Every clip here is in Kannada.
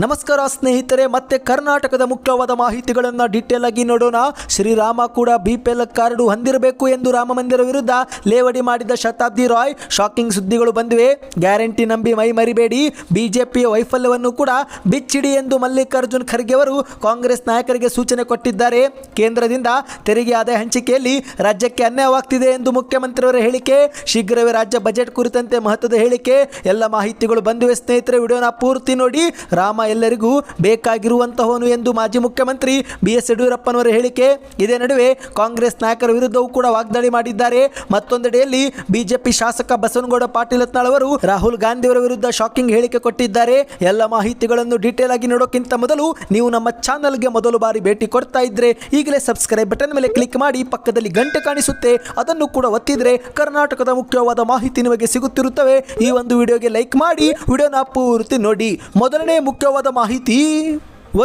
ನಮಸ್ಕಾರ ಸ್ನೇಹಿತರೆ, ಮತ್ತೆ ಕರ್ನಾಟಕದ ಮುಖ್ಯವಾದ ಮಾಹಿತಿಗಳನ್ನು ಡೀಟೇಲ್ ಆಗಿ ನೋಡೋಣ. ಶ್ರೀರಾಮ ಕೂಡ ಬಿ ಪಿ ಎಲ್ ಕಾರ್ಡು ಹೊಂದಿರಬೇಕು ಎಂದು ರಾಮ ಮಂದಿರ ವಿರುದ್ಧ ಲೇವಡಿ ಮಾಡಿದ ಶತಾಬ್ದಿ ರಾಯ್ ಶಾಕಿಂಗ್ ಸುದ್ದಿಗಳು ಬಂದಿವೆ. ಗ್ಯಾರಂಟಿ ನಂಬಿ ಮೈ ಮರಿಬೇಡಿ. ಬಿಜೆಪಿಯ ವೈಫಲ್ಯವನ್ನು ಕೂಡ ಬಿಚ್ಚಿಡಿ ಎಂದು ಮಲ್ಲಿಕಾರ್ಜುನ್ ಖರ್ಗೆ ಅವರು ಕಾಂಗ್ರೆಸ್ ನಾಯಕರಿಗೆ ಸೂಚನೆ ಕೊಟ್ಟಿದ್ದಾರೆ. ಕೇಂದ್ರದಿಂದ ತೆರಿಗೆ ಆದಾಯ ಹಂಚಿಕೆಯಲ್ಲಿ ರಾಜ್ಯಕ್ಕೆ ಅನ್ಯಾಯವಾಗ್ತಿದೆ ಎಂದು ಮುಖ್ಯಮಂತ್ರಿಯವರ ಹೇಳಿಕೆ, ಶೀಘ್ರವೇ ರಾಜ್ಯ ಬಜೆಟ್ ಕುರಿತಂತೆ ಮಹತ್ವದ ಹೇಳಿಕೆ. ಎಲ್ಲ ಮಾಹಿತಿಗಳು ಬಂದಿವೆ ಸ್ನೇಹಿತರೆ, ವಿಡಿಯೋನ ಪೂರ್ತಿ ನೋಡಿ. ರಾಮ ಎಲ್ಲರಿಗೂ ಬೇಕಾಗಿರುವಂತಹವನು ಎಂದು ಮಾಜಿ ಮುಖ್ಯಮಂತ್ರಿ ಬಿ ಎಸ್ ಯಡಿಯೂರಪ್ಪನವರ ಹೇಳಿಕೆ. ಇದೇ ನಡುವೆ ಕಾಂಗ್ರೆಸ್ ನಾಯಕರ ವಿರುದ್ಧವೂ ಕೂಡ ವಾಗ್ದಾಳಿ ಮಾಡಿದ್ದಾರೆ. ಮತ್ತೊಂದೆಡೆಯಲ್ಲಿ ಬಿಜೆಪಿ ಶಾಸಕ ಬಸವನಗೌಡ ಪಾಟೀಲ್ ಅವರು ರಾಹುಲ್ ಗಾಂಧಿಯವರ ವಿರುದ್ಧ ಶಾಕಿಂಗ್ ಹೇಳಿಕೆ ಕೊಟ್ಟಿದ್ದಾರೆ. ಎಲ್ಲ ಮಾಹಿತಿಗಳನ್ನು ಡೀಟೇಲ್ ಆಗಿ ನೋಡೋಕ್ಕಿಂತ ಮೊದಲು ನೀವು ನಮ್ಮ ಚಾನಲ್ಗೆ ಮೊದಲು ಬಾರಿ ಭೇಟಿ ಕೊಡ್ತಾ ಇದ್ರೆ ಈಗಲೇ ಸಬ್ಸ್ಕ್ರೈಬ್ ಬಟನ್ ಮೇಲೆ ಕ್ಲಿಕ್ ಮಾಡಿ ಪಕ್ಕದಲ್ಲಿ ಗಂಟೆ ಕಾಣಿಸುತ್ತೆ. ಅದನ್ನು ಕೂಡ ಒತ್ತಿದ್ರೆ ಕರ್ನಾಟಕದ ಮುಖ್ಯವಾದ ಮಾಹಿತಿ ನಿಮಗೆ ಸಿಗುತ್ತಿರುತ್ತವೆ. ಈ ಒಂದು ವಿಡಿಯೋಗೆ ಲೈಕ್ ಮಾಡಿ. ವಿಡಿಯೋನ ಪೂರ್ತಿ ನೋಡಿ. ಮೊದಲನೇ ಮುಖ್ಯವಾದ ಮಾಹಿತಿ.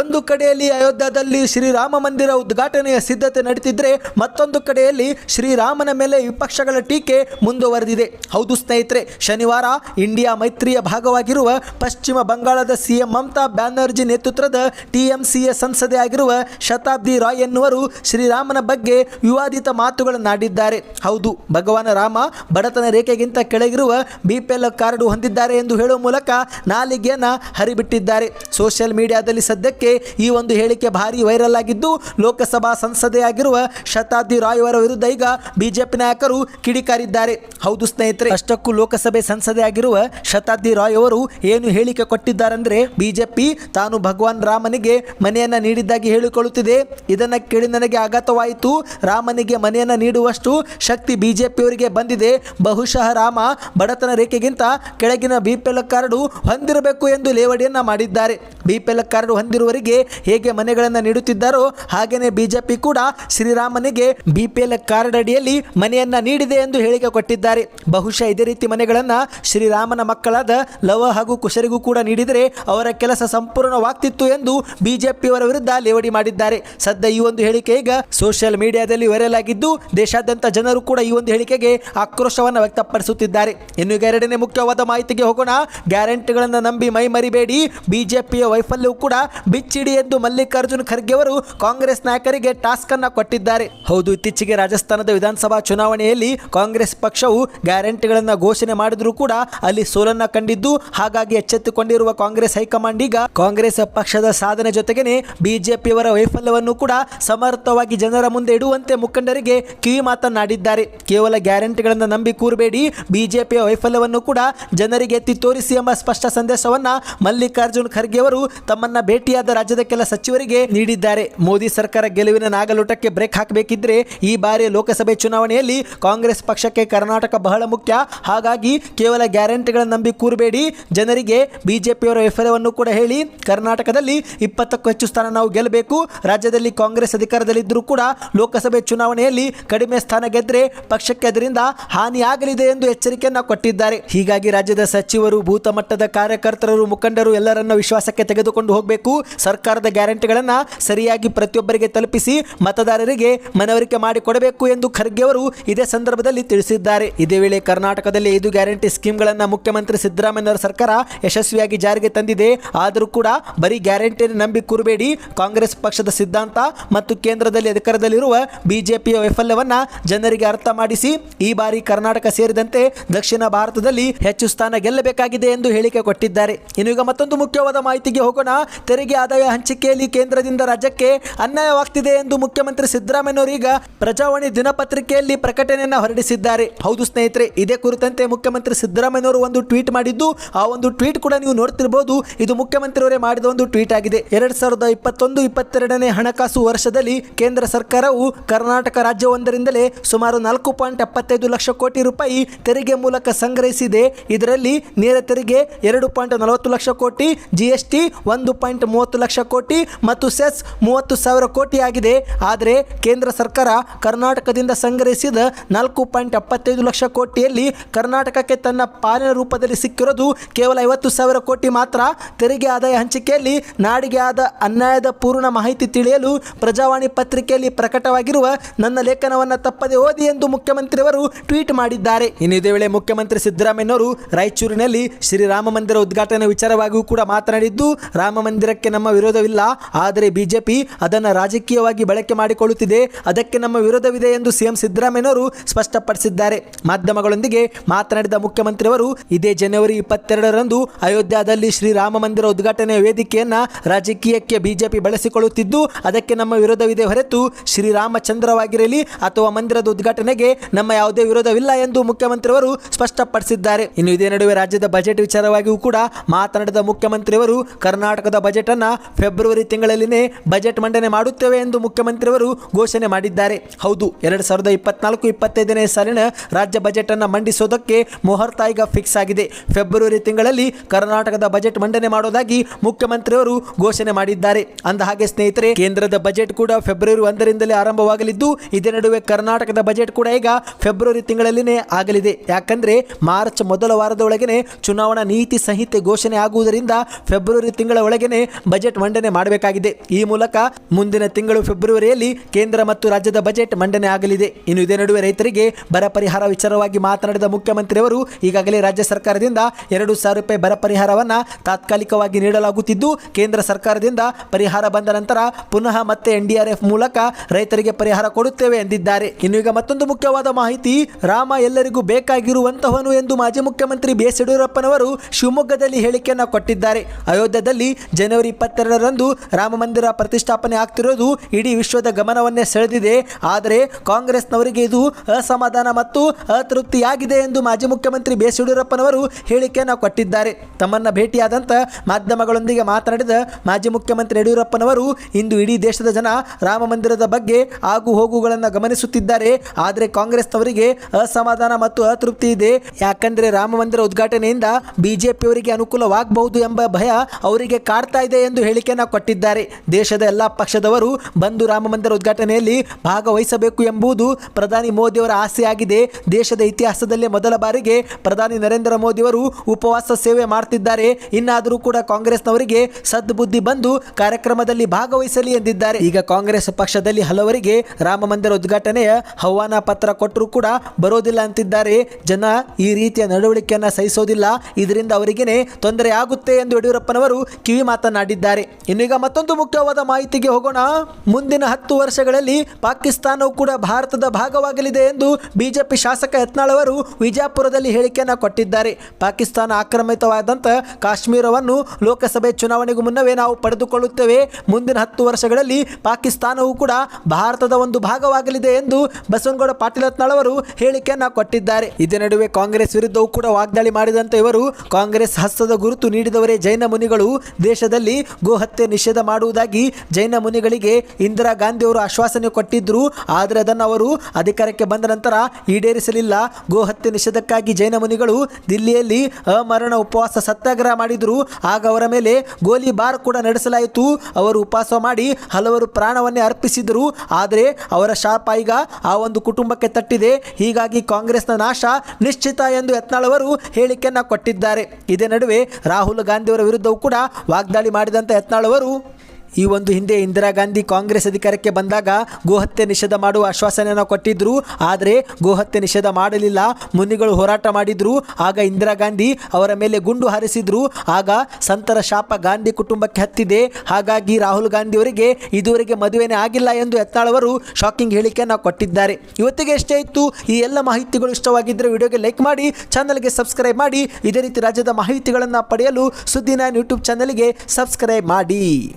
ಒಂದು ಕಡೆಯಲ್ಲಿ ಅಯೋಧ್ಯದಲ್ಲಿ ಶ್ರೀರಾಮ ಮಂದಿರ ಉದ್ಘಾಟನೆಯ ಸಿದ್ಧತೆ ನಡೆದಿದ್ರೆ ಮತ್ತೊಂದು ಕಡೆಯಲ್ಲಿ ಶ್ರೀರಾಮನ ಮೇಲೆ ವಿಪಕ್ಷಗಳ ಟೀಕೆ ಮುಂದುವರೆದಿದೆ. ಹೌದು ಸ್ನೇಹಿತರೆ, ಶನಿವಾರ ಇಂಡಿಯಾ ಮೈತ್ರಿಯ ಭಾಗವಾಗಿರುವ ಪಶ್ಚಿಮ ಬಂಗಾಳದ ಸಿಎಂ ಮಮತಾ ಬ್ಯಾನರ್ಜಿ ನೇತೃತ್ವದ ಟಿಎಂಸಿಯ ಸಂಸದೆ ಆಗಿರುವ ಶತಾಬ್ದಿ ರಾಯ್ ಎನ್ನುವರು ಶ್ರೀರಾಮನ ಬಗ್ಗೆ ವಿವಾದಿತ ಮಾತುಗಳನ್ನಾಡಿದ್ದಾರೆ ಹೌದು, ಭಗವಾನ ರಾಮ ಬಡತನ ರೇಖೆಗಿಂತ ಕೆಳಗಿರುವ ಬಿಪಿಎಲ್ ಕಾರ್ಡ್ ಹೊಂದಿದ್ದಾರೆ ಎಂದು ಹೇಳುವ ಮೂಲಕ ನಾಲಿಗೆಯನ್ನು ಹರಿಬಿಟ್ಟಿದ್ದಾರೆ. ಸೋಷಿಯಲ್ ಮೀಡಿಯಾದಲ್ಲಿ ಸದ್ಯಕ್ಕೆ ಈ ಒಂದು ಹೇಳಿಕೆ ಭಾರಿ ವೈರಲ್ ಆಗಿದ್ದು ಲೋಕಸಭಾ ಸಂಸದೆಯಾಗಿರುವ ಶತಾಬ್ದಿ ರಾಯ್ ಅವರ ವಿರುದ್ಧ ಈಗ ಬಿಜೆಪಿ ನಾಯಕರು ಕಿಡಿಕಾರಿದ್ದಾರೆ. ಹೌದು ಸ್ನೇಹಿತರೆ, ಅಷ್ಟಕ್ಕೂ ಲೋಕಸಭೆ ಸಂಸದೆಯಾಗಿರುವ ಶತಾಬ್ದಿ ರಾಯ್ ಅವರು ಏನು ಹೇಳಿಕೆ ಕೊಟ್ಟಿದ್ದಾರೆಂದ್ರೆ ಬಿಜೆಪಿ ತಾನು ಭಗವಾನ್ ರಾಮನಿಗೆ ಮನೆಯನ್ನ ನೀಡಿದ್ದಾಗಿ ಹೇಳಿಕೊಳ್ಳುತ್ತಿದೆ. ಇದನ್ನು ಕೇಳಿ ನನಗೆ ಆಘಾತವಾಯಿತು. ರಾಮನಿಗೆ ಮನೆಯನ್ನ ನೀಡುವಷ್ಟು ಶಕ್ತಿ ಬಿಜೆಪಿಯವರಿಗೆ ಬಂದಿದೆ. ಬಹುಶಃ ರಾಮ ಬಡತನ ರೇಖೆಗಿಂತ ಕೆಳಗಿನ ಬಿಪಿಎಲ್ ಕಾರ್ಡು ಹೊಂದಿರಬೇಕು ಎಂದು ಲೇವಡಿಯನ್ನ ಮಾಡಿದ್ದಾರೆ. ಬಿಪಿಎಲ್ ಕಾರ್ಡ್ ಹೊಂದಿರುವವರಿಗೆ ಹೇಗೆ ಮನೆಗಳನ್ನು ನೀಡುತ್ತಿದ್ದಾರೋ ಹಾಗೆಯೇ ಬಿಜೆಪಿ ಕೂಡ ಶ್ರೀರಾಮನಿಗೆ ಬಿಪಿಎಲ್ ಕಾರ್ಡ್ ಅಡಿಯಲ್ಲಿ ಮನೆಯನ್ನ ನೀಡಿದೆ ಎಂದು ಹೇಳಿಕೆ ಕೊಟ್ಟಿದ್ದಾರೆ. ಬಹುಶಃ ಇದೇ ರೀತಿ ಮನೆಗಳನ್ನು ಶ್ರೀರಾಮನ ಮಕ್ಕಳಾದ ಲವ ಹಾಗೂ ಕುಶರಿಗೂ ಕೂಡ ನೀಡಿದರೆ ಅವರ ಕೆಲಸ ಸಂಪೂರ್ಣವಾಗ್ತಿತ್ತು ಎಂದು ಬಿಜೆಪಿಯವರ ವಿರುದ್ಧ ಲೇವಡಿ ಮಾಡಿದ್ದಾರೆ. ಸದ್ಯ ಈ ಒಂದು ಹೇಳಿಕೆ ಈಗ ಸೋಷಿಯಲ್ ಮೀಡಿಯಾದಲ್ಲಿ ವೈರಲ್ ಆಗಿದ್ದು ದೇಶಾದ್ಯಂತ ಜನರು ಕೂಡ ಈ ಒಂದು ಹೇಳಿಕೆಗೆ ಆಕ್ರೋಶವನ್ನು ವ್ಯಕ್ತಪಡಿಸುತ್ತಿದ್ದಾರೆ. ಇನ್ನು ಎರಡನೇ ಮುಖ್ಯವಾದ ಮಾಹಿತಿಗೆ ಹೋಗೋಣ. ಗ್ಯಾರಂಟಿಗಳನ್ನು ನಂಬಿ ಮೈ ಮರಿಬೇಡಿ ಬಿಜೆಪಿಯ ವೈಫಲ್ಯವು ಕೂಡ ಬಿಚ್ಚಿಡಿ ಎಂದು ಮಲ್ಲಿಕಾರ್ಜುನ್ ಖರ್ಗೆ ಅವರು ಕಾಂಗ್ರೆಸ್ ನಾಯಕರಿಗೆ ಟಾಸ್ಕ್ ಅನ್ನ ಕೊಟ್ಟಿದ್ದಾರೆ. ಹೌದು, ಇತ್ತೀಚೆಗೆ ರಾಜಸ್ಥಾನದ ವಿಧಾನಸಭಾ ಚುನಾವಣೆಯಲ್ಲಿ ಕಾಂಗ್ರೆಸ್ ಪಕ್ಷವು ಗ್ಯಾರಂಟಿಗಳನ್ನು ಘೋಷಣೆ ಮಾಡಿದರೂ ಕೂಡ ಅಲ್ಲಿ ಸೋಲನ್ನ ಕಂಡಿದ್ದು, ಹಾಗಾಗಿ ಎಚ್ಚೆತ್ತುಕೊಂಡಿರುವ ಕಾಂಗ್ರೆಸ್ ಹೈಕಮಾಂಡ್ ಈಗ ಕಾಂಗ್ರೆಸ್ ಪಕ್ಷದ ಸಾಧನೆ ಜೊತೆಗೇನೆ ಬಿಜೆಪಿಯವರ ವೈಫಲ್ಯವನ್ನು ಕೂಡ ಸಮರ್ಥವಾಗಿ ಜನರ ಮುಂದೆ ಇಡುವಂತೆ ಮುಖಂಡರಿಗೆ ಕಿವಿ ಮಾತನಾಡಿದ್ದಾರೆ ಕೇವಲ ಗ್ಯಾರಂಟಿಗಳನ್ನು ನಂಬಿ ಕೂರಬೇಡಿ, ಬಿಜೆಪಿಯ ವೈಫಲ್ಯವನ್ನು ಕೂಡ ಜನರಿಗೆ ಎತ್ತಿ ತೋರಿಸಿ ಎಂಬ ಸ್ಪಷ್ಟ ಸಂದೇಶವನ್ನ ಮಲ್ಲಿಕಾರ್ಜುನ್ ಖರ್ಗೆ ಅವರು ತಮ್ಮನ್ನ ಭೇಟಿಯಾದ ರಾಜ್ಯದ ಕೆಲ ಸಚಿವರಿಗೆ ನೀಡಿದ್ದಾರೆ. ಮೋದಿ ಸರ್ಕಾರ ಗೆಲುವಿನ ನಾಗಲೋಟಕ್ಕೆ ಬ್ರೇಕ್ ಹಾಕಬೇಕಿದ್ರೆ ಈ ಬಾರಿ ಲೋಕಸಭೆ ಚುನಾವಣೆಯಲ್ಲಿ ಕಾಂಗ್ರೆಸ್ ಪಕ್ಷಕ್ಕೆ ಕರ್ನಾಟಕ ಬಹಳ ಮುಖ್ಯ. ಹಾಗಾಗಿ ಕೇವಲ ಗ್ಯಾರಂಟಿಗಳನ್ನು ನಂಬಿ ಕೂರಬೇಡಿ. ಜನರಿಗೆ ಬಿಜೆಪಿಯವರ ವಿಫಲವನ್ನು ಕೂಡ ಹೇಳಿ. ಕರ್ನಾಟಕದಲ್ಲಿ ಇಪ್ಪತ್ತಕ್ಕೂ ಹೆಚ್ಚು ಸ್ಥಾನ ನಾವು ಗೆಲ್ಲಬೇಕು. ರಾಜ್ಯದಲ್ಲಿ ಕಾಂಗ್ರೆಸ್ ಅಧಿಕಾರದಲ್ಲಿದ್ದರೂ ಕೂಡ ಲೋಕಸಭೆ ಚುನಾವಣೆಯಲ್ಲಿ ಕಡಿಮೆ ಸ್ಥಾನ ಗೆದ್ರೆ ಪಕ್ಷಕ್ಕೆ ಅದರಿಂದ ಹಾನಿಯಾಗಲಿದೆ ಎಂದು ಎಚ್ಚರಿಕೆಯನ್ನು ಕೊಟ್ಟಿದ್ದಾರೆ. ಹೀಗಾಗಿ ರಾಜ್ಯದ ಸಚಿವರು, ಭೂತಮಟ್ಟದ ಕಾರ್ಯಕರ್ತರು, ಮುಖಂಡರು ಎಲ್ಲರನ್ನ ವಿಶ್ವಾಸಕ್ಕೆ ತೆಗೆದುಕೊಂಡು ಹೋಗಬೇಕು. ಸರ್ಕಾರದ ಗ್ಯಾರಂಟಿಗಳನ್ನು ಸರಿಯಾಗಿ ಪ್ರತಿಯೊಬ್ಬರಿಗೆ ತಲುಪಿಸಿ ಮತದಾರರಿಗೆ ಮನವರಿಕೆ ಮಾಡಿಕೊಡಬೇಕು ಎಂದು ಖರ್ಗೆ ಅವರು ಇದೇ ಸಂದರ್ಭದಲ್ಲಿ ತಿಳಿಸಿದ್ದಾರೆ. ಇದೇ ವೇಳೆ ಕರ್ನಾಟಕದಲ್ಲಿ ಐದು ಗ್ಯಾರಂಟಿ ಸ್ಕೀಮ್ಗಳನ್ನು ಮುಖ್ಯಮಂತ್ರಿ ಸಿದ್ದರಾಮಯ್ಯ ಸರ್ಕಾರ ಯಶಸ್ವಿಯಾಗಿ ಜಾರಿಗೆ ತಂದಿದೆ. ಆದರೂ ಕೂಡ ಬರೀ ಗ್ಯಾರಂಟಿಯನ್ನು ನಂಬಿ ಕೂರಬೇಡಿ. ಕಾಂಗ್ರೆಸ್ ಪಕ್ಷದ ಸಿದ್ಧಾಂತ ಮತ್ತು ಕೇಂದ್ರದಲ್ಲಿ ಅಧಿಕಾರದಲ್ಲಿರುವ ಬಿಜೆಪಿಯ ವೈಫಲ್ಯವನ್ನ ಜನರಿಗೆ ಅರ್ಥ ಮಾಡಿಸಿ ಈ ಬಾರಿ ಕರ್ನಾಟಕ ಸೇರಿದಂತೆ ದಕ್ಷಿಣ ಭಾರತದಲ್ಲಿ ಹೆಚ್ಚು ಸ್ಥಾನ ಗೆಲ್ಲಬೇಕಾಗಿದೆ ಎಂದು ಹೇಳಿಕೆ ಕೊಟ್ಟಿದ್ದಾರೆ. ಇನ್ನು ಈಗ ಮತ್ತೊಂದು ಮುಖ್ಯವಾದ ಮಾಹಿತಿಗೆ ಹೋಗೋಣ. ತೆರಿಗೆ ಆದಾಯ ಹಂಚಿಕೆಯಲ್ಲಿ ಕೇಂದ್ರದಿಂದ ರಾಜ್ಯಕ್ಕೆ ಅನ್ಯಾಯವಾಗ್ತಿದೆ ಎಂದು ಮುಖ್ಯಮಂತ್ರಿ ಸಿದ್ದರಾಮಯ್ಯನವರು ಈಗ ಪ್ರಜಾವಾಣಿ ದಿನಪತ್ರಿಕೆಯಲ್ಲಿ ಪ್ರಕಟಣೆಯನ್ನು ಹೊರಡಿಸಿದ್ದಾರೆ. ಹೌದು ಸ್ನೇಹಿತರೆ, ಇದೇ ಕುರಿತಂತೆ ಮುಖ್ಯಮಂತ್ರಿ ಸಿದ್ದರಾಮಯ್ಯನವರು ಒಂದು ಟ್ವೀಟ್ ಮಾಡಿದ್ದು, ಆ ಒಂದು ಟ್ವೀಟ್ ಕೂಡ ನೀವು ನೋಡ್ತಿರ್ಬೋದು. ಇದು ಮುಖ್ಯಮಂತ್ರಿಯವರೇ ಮಾಡಿದ ಒಂದು ಟ್ವೀಟ್ ಆಗಿದೆ. ಎರಡ್ ಸಾವಿರದ ಇಪ್ಪತ್ತೊಂದು, ಇಪ್ಪತ್ತೆರಡನೇ ಹಣಕಾಸು ವರ್ಷದಲ್ಲಿ ಕೇಂದ್ರ ಸರ್ಕಾರವು ಕರ್ನಾಟಕ ರಾಜ್ಯವೊಂದರಿಂದಲೇ ಸುಮಾರು ನಾಲ್ಕು ಪಾಯಿಂಟ್ ಎಪ್ಪತ್ತೈದು ಲಕ್ಷ ಕೋಟಿ ರೂಪಾಯಿ ತೆರಿಗೆ ಮೂಲಕ ಸಂಗ್ರಹಿಸಿದೆ. ಇದರಲ್ಲಿ ನೇರ ತೆರಿಗೆ ಎರಡು ಪಾಯಿಂಟ್ ನಲವತ್ತು ಲಕ್ಷ ಕೋಟಿ ಜಿಎಸ್ಟಿ ಒಂದು ಪಾಯಿಂಟ್ ಮೂವತ್ತು ಲಕ್ಷ ಕೋಟಿ ಮತ್ತು ಸೆಸ್ ಮೂವತ್ತು ಸಾವಿರ ಕೋಟಿ ಆಗಿದೆ. ಆದರೆ ಕೇಂದ್ರ ಸರ್ಕಾರ ಕರ್ನಾಟಕದಿಂದ ಸಂಗ್ರಹಿಸಿದ ನಾಲ್ಕು ಪಾಯಿಂಟ್ ಎಪ್ಪತ್ತೈದು ಲಕ್ಷ ಕೋಟಿಯಲ್ಲಿ ಕರ್ನಾಟಕಕ್ಕೆ ತನ್ನ ಪಾಲಿನ ರೂಪದಲ್ಲಿ ಸಿಕ್ಕಿರೋದು ಕೇವಲ ಐವತ್ತು ಸಾವಿರ ಕೋಟಿ ಮಾತ್ರ. ತೆರಿಗೆ ಆದಾಯ ಹಂಚಿಕೆಯಲ್ಲಿ ನಾಡಿಗೆ ಆದ ಅನ್ಯಾಯದ ಪೂರ್ಣ ಮಾಹಿತಿ ತಿಳಿಯಲು ಪ್ರಜಾವಾಣಿ ಪತ್ರಿಕೆಯಲ್ಲಿ ಪ್ರಕಟವಾಗಿರುವ ನನ್ನ ಲೇಖನವನ್ನು ತಪ್ಪದೆ ಓದಿ ಎಂದು ಮುಖ್ಯಮಂತ್ರಿಯವರು ಟ್ವೀಟ್ ಮಾಡಿದ್ದಾರೆ. ಇದೇ ವೇಳೆ ಮುಖ್ಯಮಂತ್ರಿ ಸಿದ್ದರಾಮಯ್ಯನವರು ರಾಯಚೂರಿನಲ್ಲಿ ಶ್ರೀರಾಮ ಮಂದಿರ ಉದ್ಘಾಟನೆ ವಿಚಾರವಾಗಿಯೂ ಕೂಡ ಮಾತನಾಡಿದ್ದು ರಾಮ ಮಂದಿರಕ್ಕೆ ನಮ್ಮ ವಿರೋಧವಿಲ್ಲ, ಆದರೆ ಬಿಜೆಪಿ ಅದನ್ನು ರಾಜಕೀಯವಾಗಿ ಬಳಕೆ ಮಾಡಿಕೊಳ್ಳುತ್ತಿದೆ. ಅದಕ್ಕೆ ನಮ್ಮ ವಿರೋಧವಿದೆ ಎಂದು ಸಿಎಂ ಸಿದ್ದರಾಮಯ್ಯನವರು ಸ್ಪಷ್ಟಪಡಿಸಿದ್ದಾರೆ. ಮಾಧ್ಯಮಗಳೊಂದಿಗೆ ಮಾತನಾಡಿದ ಮುಖ್ಯಮಂತ್ರಿಯವರು, ಇದೇ ಜನವರಿ ಇಪ್ಪತ್ತೆರಡರಂದು ಅಯೋಧ್ಯದಲ್ಲಿ ಶ್ರೀರಾಮ ಮಂದಿರ ಉದ್ಘಾಟನೆಯ ವೇದಿಕೆಯನ್ನ ರಾಜಕೀಯಕ್ಕೆ ಬಿಜೆಪಿ ಬಳಸಿಕೊಳ್ಳುತ್ತಿದ್ದು, ಅದಕ್ಕೆ ನಮ್ಮ ವಿರೋಧವಿದೆ ಹೊರತು ಶ್ರೀರಾಮಚಂದ್ರವಾಗಿರಲಿ ಅಥವಾ ಮಂದಿರದ ಉದ್ಘಾಟನೆಗೆ ನಮ್ಮ ಯಾವುದೇ ವಿರೋಧವಿಲ್ಲ ಎಂದು ಮುಖ್ಯಮಂತ್ರಿಯವರು ಸ್ಪಷ್ಟಪಡಿಸಿದ್ದಾರೆ. ಇನ್ನು ಇದೇ ನಡುವೆ ರಾಜ್ಯದ ಬಜೆಟ್ ವಿಚಾರವಾಗಿಯೂ ಕೂಡ ಮಾತನಾಡಿದ ಮುಖ್ಯಮಂತ್ರಿಯವರು ಕರ್ನಾಟಕದ ಬಜೆಟ್ ಅನ್ನು ಫೆಬ್ರವರಿ ತಿಂಗಳಲ್ಲಿನೇ ಬಜೆಟ್ ಮಂಡನೆ ಮಾಡುತ್ತೇವೆ ಎಂದು ಮುಖ್ಯಮಂತ್ರಿಯವರು ಘೋಷಣೆ ಮಾಡಿದ್ದಾರೆ. ಹೌದು, ಎರಡು ಸಾವಿರದ ಇಪ್ಪತ್ನಾಲ್ಕು ಇಪ್ಪತ್ತೈದನೇ ಸಾಲಿನ ರಾಜ್ಯ ಬಜೆಟ್ ಅನ್ನು ಮಂಡಿಸೋದಕ್ಕೆ ಮುಹೂರ್ತ ಈಗ ಫಿಕ್ಸ್ ಆಗಿದೆ. ಫೆಬ್ರವರಿ ತಿಂಗಳಲ್ಲಿ ಕರ್ನಾಟಕದ ಬಜೆಟ್ ಮಂಡನೆ ಮಾಡೋದಾಗಿ ಮುಖ್ಯಮಂತ್ರಿಯವರು ಘೋಷಣೆ ಮಾಡಿದ್ದಾರೆ. ಅಂದ ಹಾಗೆ ಸ್ನೇಹಿತರೆ, ಕೇಂದ್ರದ ಬಜೆಟ್ ಕೂಡ ಫೆಬ್ರವರಿ ಒಂದರಿಂದಲೇ ಆರಂಭವಾಗಲಿದ್ದು, ಇದೇ ನಡುವೆ ಕರ್ನಾಟಕದ ಬಜೆಟ್ ಕೂಡ ಈಗ ಫೆಬ್ರವರಿ ತಿಂಗಳಲ್ಲಿನೇ ಆಗಲಿದೆ. ಯಾಕಂದ್ರೆ ಮಾರ್ಚ್ ಮೊದಲ ವಾರದ ಒಳಗನೆ ಚುನಾವಣಾ ನೀತಿ ಸಂಹಿತೆ ಘೋಷಣೆ ಆಗುವುದರಿಂದ ಫೆಬ್ರವರಿ ತಿಂಗಳ ಒಳಗೇನೆ ಬಜೆಟ್ ಮಂಡನೆ ಮಾಡಬೇಕಾಗಿದೆ. ಈ ಮೂಲಕ ಮುಂದಿನ ತಿಂಗಳು ಫೆಬ್ರವರಿಯಲ್ಲಿ ಕೇಂದ್ರ ಮತ್ತು ರಾಜ್ಯದ ಬಜೆಟ್ ಮಂಡನೆ ಆಗಲಿದೆ. ಇನ್ನು ಇದೇ ನಡುವೆ ರೈತರಿಗೆ ಬರ ಪರಿಹಾರ ವಿಚಾರವಾಗಿ ಮಾತನಾಡಿದ ಮುಖ್ಯಮಂತ್ರಿಯವರು, ಈಗಾಗಲೇ ರಾಜ್ಯ ಸರ್ಕಾರದಿಂದ ಎರಡು ಸಾವಿರ ರೂಪಾಯಿ ಬರ ಪರಿಹಾರವನ್ನ ತಾತ್ಕಾಲಿಕವಾಗಿ ನೀಡಲಾಗುತ್ತಿದ್ದು, ಕೇಂದ್ರ ಸರ್ಕಾರದಿಂದ ಪರಿಹಾರ ಬಂದ ನಂತರ ಪುನಃ ಮತ್ತೆ ಎನ್ಡಿಆರ್ಎಫ್ ಮೂಲಕ ರೈತರಿಗೆ ಪರಿಹಾರ ಕೊಡುತ್ತೇವೆ ಎಂದಿದ್ದಾರೆ. ಇನ್ನು ಈಗ ಮತ್ತೊಂದು ಮುಖ್ಯವಾದ ಮಾಹಿತಿ, ರಾಮ ಎಲ್ಲರಿಗೂ ಬೇಕಾಗಿರುವಂತಹವನು ಎಂದು ಮಾಜಿ ಮುಖ್ಯಮಂತ್ರಿ ಬಿ ಎಸ್ ಯಡಿಯೂರಪ್ಪನವರು ಶಿವಮೊಗ್ಗದಲ್ಲಿ ಹೇಳಿಕೆಯನ್ನು ಕೊಟ್ಟಿದ್ದಾರೆ. ಅಯೋಧ್ಯದಲ್ಲಿ ಜನವರಿ ಇಪ್ಪತ್ತೆರಡರಂದು ರಾಮ ಮಂದಿರ ಪ್ರತಿಷ್ಠಾಪನೆ ಆಗ್ತಿರೋದು ಇಡೀ ವಿಶ್ವದ ಗಮನವನ್ನೇ ಸೆಳೆದಿದೆ. ಆದರೆ ಕಾಂಗ್ರೆಸ್ನವರಿಗೆ ಇದು ಅಸಮಾಧಾನ ಮತ್ತು ಅತೃಪ್ತಿಯಾಗಿದೆ ಎಂದು ಮಾಜಿ ಮುಖ್ಯಮಂತ್ರಿ ಬಿ ಎಸ್ ಯಡಿಯೂರಪ್ಪನವರು ಹೇಳಿಕೆಯನ್ನು ಕೊಟ್ಟಿದ್ದಾರೆ. ತಮ್ಮನ್ನು ಭೇಟಿಯಾದಂಥ ಮಾಧ್ಯಮಗಳೊಂದಿಗೆ ಮಾತನಾಡಿದ ಮಾಜಿ ಮುಖ್ಯಮಂತ್ರಿ ಯಡಿಯೂರಪ್ಪನವರು, ಇಂದು ಇಡೀ ದೇಶದ ಜನ ರಾಮ ಮಂದಿರದ ಬಗ್ಗೆ ಆಗು ಹೋಗುಗಳನ್ನು ಗಮನಿಸುತ್ತಿದ್ದಾರೆ. ಆದರೆ ಕಾಂಗ್ರೆಸ್ನವರಿಗೆ ಅಸಮಾಧಾನ ಮತ್ತು ಅತೃಪ್ತಿ ಇದೆ. ಯಾಕಂದರೆ ರಾಮ ಮಂದಿರ ಉದ್ಘಾಟನೆಯಿಂದ ಬಿಜೆಪಿಯವರಿಗೆ ಅನುಕೂಲವಾಗಬಹುದು ಎಂಬ ಭಯ ಅವರಿಗೆ ಕಾಡ್ತಾ ಇದೆ ಎಂದು ಹೇಳಿಕೆಯನ್ನು ಕೊಟ್ಟಿದ್ದಾರೆ. ದೇಶದ ಎಲ್ಲ ಪಕ್ಷದವರು ಬಂದು ರಾಮ ಮಂದಿರ ಉದ್ಘಾಟನೆಯಲ್ಲಿ ಭಾಗವಹಿಸಬೇಕು ಎಂಬುದು ಪ್ರಧಾನಿ ಮೋದಿಯವರ ಆಸೆಯಾಗಿದೆ. ದೇಶದ ಇತಿಹಾಸದಲ್ಲೇ ಮೊದಲ ಬಾರಿಗೆ ಪ್ರಧಾನಿ ನರೇಂದ್ರ ಮೋದಿಯವರು ಉಪವಾಸ ಸೇವೆ ಮಾಡ್ತಿದ್ದಾರೆ. ಇನ್ನಾದರೂ ಕೂಡ ಕಾಂಗ್ರೆಸ್ನವರಿಗೆ ಸದ್ಬುದ್ಧಿ ಬಂದು ಕಾರ್ಯಕ್ರಮದಲ್ಲಿ ಭಾಗವಹಿಸಲಿ ಎಂದಿದ್ದಾರೆ. ಈಗ ಕಾಂಗ್ರೆಸ್ ಪಕ್ಷದಲ್ಲಿ ಹಲವರಿಗೆ ರಾಮ ಮಂದಿರ ಉದ್ಘಾಟನೆಯ ಆಹ್ವಾನ ಪತ್ರ ಕೊಟ್ಟರೂ ಕೂಡ ಬರೋದಿಲ್ಲ ಅಂತಿದ್ದಾರೆ. ಜನ ಈ ರೀತಿಯ ನಡವಳಿಕೆಯನ್ನು ಸಹಿಸೋದಿಲ್ಲ. ಇದರಿಂದ ಅವರಿಗೇನೆ ತೊಂದರೆ ಆಗುತ್ತೆ ಎಂದು ಯಡಿಯೂರಪ್ಪನವರು ಕಿವಿ ಮಾತನಾಡಿದ್ದಾರೆ. ಇನ್ನೀಗ ಮತ್ತೊಂದು ಮುಖ್ಯವಾದ ಮಾಹಿತಿಗೆ ಹೋಗೋಣ. ಮುಂದಿನ ಹತ್ತು ವರ್ಷಗಳಲ್ಲಿ ಪಾಕಿಸ್ತಾನವು ಕೂಡ ಭಾರತದ ಭಾಗವಾಗಲಿದೆ ಎಂದು ಬಿಜೆಪಿ ಶಾಸಕ ಯತ್ನಾಳ್ ಅವರು ವಿಜಯಪುರದಲ್ಲಿ ಹೇಳಿಕೆಯನ್ನು ಕೊಟ್ಟಿದ್ದಾರೆ. ಪಾಕಿಸ್ತಾನ ಆಕ್ರಮಿತವಾದಂಥ ಕಾಶ್ಮೀರವನ್ನು ಲೋಕಸಭೆ ಚುನಾವಣೆಗೂ ಮುನ್ನವೇ ನಾವು ಪಡೆದುಕೊಳ್ಳುತ್ತೇವೆ. ಮುಂದಿನ ಹತ್ತು ವರ್ಷಗಳಲ್ಲಿ ಪಾಕಿಸ್ತಾನವು ಕೂಡ ಭಾರತದ ಒಂದು ಭಾಗವಾಗಲಿದೆ ಎಂದು ಬಸವನಗೌಡ ಪಾಟೀಲ್ ಯತ್ನಾಳ್ ಅವರು ಹೇಳಿಕೆಯನ್ನು ಕೊಟ್ಟಿದ್ದಾರೆ. ಇದೇ ನಡುವೆ ಕಾಂಗ್ರೆಸ್ ವಿರುದ್ಧವೂ ಕೂಡ ವಾಗ್ದಾಳಿ ಮಾಡಿದಂತೆ ಇವರು ಕಾಂಗ್ರೆಸ್ ಹಸ್ತದ ಗುರುತು ನೀಡಿದವರೇ ಜೈನ ಮುನಿಗಳು. ದೇಶದಲ್ಲಿ ಗೋಹತ್ಯೆ ನಿಷೇಧ ಮಾಡುವುದಾಗಿ ಜೈನ ಮುನಿಗಳಿಗೆ ಇಂದಿರಾ ಗಾಂಧಿ ಅವರು ಆಶ್ವಾಸನೆ ಕೊಟ್ಟಿದ್ದರು ಆದರೆ ಅದನ್ನು ಅವರು ಅಧಿಕಾರಕ್ಕೆ ಬಂದ ನಂತರ ಈಡೇರಿಸಲಿಲ್ಲ. ಗೋಹತ್ಯೆ ನಿಷೇಧಕ್ಕಾಗಿ ಜೈನ ಮುನಿಗಳು ದಿಲ್ಲಿಯಲ್ಲಿ ಅಮರಣ ಉಪವಾಸ ಸತ್ಯಾಗ್ರಹ ಮಾಡಿದರು. ಆಗ ಅವರ ಮೇಲೆ ಗೋಲಿಬಾರ್ ಕೂಡ ನಡೆಸಲಾಯಿತು. ಅವರು ಉಪವಾಸ ಮಾಡಿ ಹಲವರು ಪ್ರಾಣವನ್ನೇ ಅರ್ಪಿಸಿದರು. ಆದರೆ ಅವರ ಶಾಪ ಈಗ ಆ ಒಂದು ಕುಟುಂಬಕ್ಕೆ ತಟ್ಟಿದೆ. ಹೀಗಾಗಿ ಕಾಂಗ್ರೆಸ್ನ ನಾಶ ನಿಶ್ಚಿತ ಎಂದು ಯತ್ನಾಳ್ ಅವರು ಹೇಳಿಕೆಯನ್ನು ಕೊಟ್ಟಿದ್ದಾರೆ. ಇದೇ ನಡುವೆ ರಾಹುಲ್ ಗಾಂಧಿಯವರ ವಿರುದ್ಧವೂ ಕೂಡ ವಾಗ್ದಾಳಿ ಮಾಡಿದಂಥ ಯತ್ನಾಳ್ ಅವರು ಈ ಒಂದು ಹಿಂದೆ ಇಂದಿರಾ ಗಾಂಧಿ ಕಾಂಗ್ರೆಸ್ ಅಧಿಕಾರಕ್ಕೆ ಬಂದಾಗ ಗೋಹತ್ಯೆ ನಿಷೇಧ ಮಾಡುವ ಆಶ್ವಾಸನೆಯನ್ನು ಕೊಟ್ಟಿದ್ರು. ಆದರೆ ಗೋಹತ್ಯೆ ನಿಷೇಧ ಮಾಡಲಿಲ್ಲ. ಮುನಿಗಳು ಹೋರಾಟ ಮಾಡಿದ್ರು. ಆಗ ಇಂದಿರಾ ಗಾಂಧಿ ಅವರ ಮೇಲೆ ಗುಂಡು ಹಾರಿಸಿದ್ರು. ಆಗ ಸಂತರ ಶಾಪ ಗಾಂಧಿ ಕುಟುಂಬಕ್ಕೆ ಹತ್ತಿದೆ. ಹಾಗಾಗಿ ರಾಹುಲ್ ಗಾಂಧಿ ಅವರಿಗೆ ಇದುವರೆಗೆ ಮದುವೆನೇ ಆಗಿಲ್ಲ ಎಂದು ಯತ್ನಾಳ್ ಅವರು ಶಾಕಿಂಗ್ ಹೇಳಿಕೆಯನ್ನು ಕೊಟ್ಟಿದ್ದಾರೆ. ಇವತ್ತಿಗೆ ಎಷ್ಟೇ ಇತ್ತು. ಈ ಎಲ್ಲ ಮಾಹಿತಿಗಳು ಇಷ್ಟವಾಗಿದ್ದರೆ ವಿಡಿಯೋಗೆ ಲೈಕ್ ಮಾಡಿ, ಚಾನಲ್ಗೆ ಸಬ್ಸ್ಕ್ರೈಬ್ ಮಾಡಿ. ಇದೇ ರೀತಿ ರಾಜ್ಯದ ಮಾಹಿತಿಗಳನ್ನು ಪಡೆಯಲು ಸುದ್ದಿ ಯೂಟ್ಯೂಬ್ ಚಾನಲ್ಗೆ ಸಬ್ಸ್ಕ್ರೈಬ್ ಮಾಡಿ.